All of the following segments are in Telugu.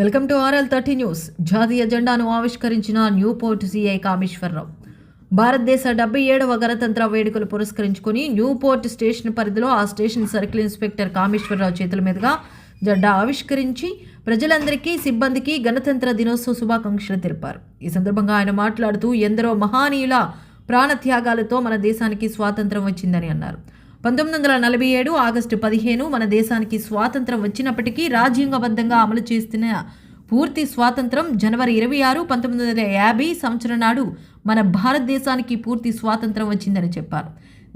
Welcome to RL thirty news. జాతీయ జెండాను ఆవిష్కరించిన న్యూ పోర్ట్ సిఐ కామేశ్వరరావు. భారతదేశ డెబ్బై ఏడవ గణతంత్ర వేడుకలు పురస్కరించుకుని న్యూ పోర్ట్ స్టేషన్ పరిధిలో ఆ స్టేషన్ సర్కిల్ ఇన్స్పెక్టర్ కామేశ్వరరావు చేతుల మీదుగా జెండా ఆవిష్కరించి ప్రజలందరికీ సిబ్బందికి గణతంత్ర దినోత్సవ శుభాకాంక్షలు తెలిపారు. ఈ సందర్భంగా ఆయన మాట్లాడుతూ ఎందరో మహానీయుల ప్రాణత్యాగాలతో మన దేశానికి స్వాతంత్రం వచ్చిందని అన్నారు. పంతొమ్మిది వందల నలభై ఏడు ఆగస్టు పదిహేను మన దేశానికి స్వాతంత్రం వచ్చినప్పటికీ రాజ్యాంగబద్ధంగా అమలు చేస్తున్న పూర్తి స్వాతంత్రం జనవరి ఇరవై ఆరు పంతొమ్మిది వందల యాభై సంవత్సరం నాడు మన భారతదేశానికి పూర్తి స్వాతంత్రం వచ్చిందని చెప్పారు.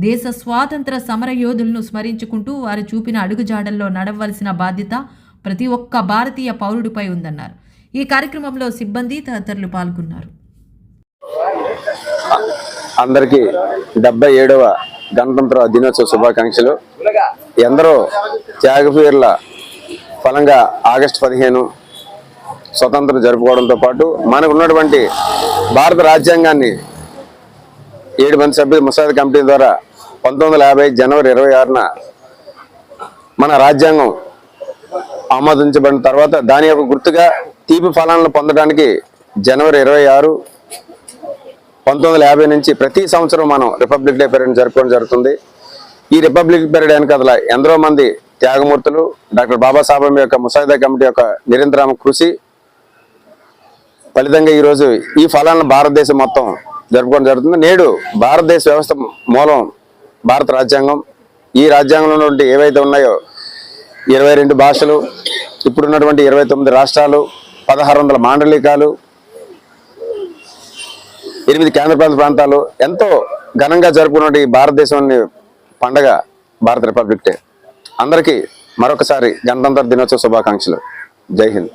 దేశ స్వాతంత్ర సమర యోధులను స్మరించుకుంటూ వారు చూపిన అడుగుజాడల్లో నడవలసిన బాధ్యత ప్రతి ఒక్క భారతీయ పౌరుడిపై ఉందన్నారు. ఈ కార్యక్రమంలో సిబ్బంది తదితరులు పాల్గొన్నారు. అందరికీ డెబ్బై ఏడవ గణతంత్ర దినోత్సవ శుభాకాంక్షలు. ఎందరో త్యాగపీరుల ఫలంగా ఆగస్టు పదిహేను స్వతంత్రం జరుపుకోవడంతో పాటు మనకు ఉన్నటువంటి భారత రాజ్యాంగాన్ని ఏడు మంది సభ్యులు ముసాద్ కమిటీ ద్వారా పంతొమ్మిది వందల యాభై జనవరి ఇరవై ఆరున మన రాజ్యాంగం ఆమోదించబడిన తర్వాత దాని యొక్క గుర్తుగా తీపి ఫలాలను పొందడానికి జనవరి ఇరవై ఆరు పంతొమ్మిది వందల యాభై నుంచి ప్రతి సంవత్సరం మనం రిపబ్లిక్ డే పీరియడ్ జరుపుకోవడం జరుగుతుంది. ఈ రిపబ్లిక్ పీరియడ్ వెనకదల ఎందరో మంది త్యాగమూర్తులు డాక్టర్ బాబాసాహెబ్ యొక్క ముసాయిదా కమిటీ యొక్క నిరంతరం కృషి ఫలితంగా ఈరోజు ఈ ఫలాలను భారతదేశం మొత్తం జరుపుకోవడం జరుగుతుంది. నేడు భారతదేశ వ్యవస్థ మూలం భారత రాజ్యాంగం. ఈ రాజ్యాంగంలో ఉన్నటువంటి ఏవైతే ఉన్నాయో ఇరవై రెండు భాషలు ఇప్పుడున్నటువంటి ఇరవై తొమ్మిది రాష్ట్రాలు పదహారు వందల మాండలికాలు ఎనిమిది కేంద్రపాలిత ప్రాంతాలు ఎంతో ఘనంగా జరుపుకున్న ఈ భారతదేశంలోని పండగ భారత రిపబ్లిక్ డే. అందరికీ మరొకసారి గణతంత్ర దినోత్సవ శుభాకాంక్షలు. జై హింద్.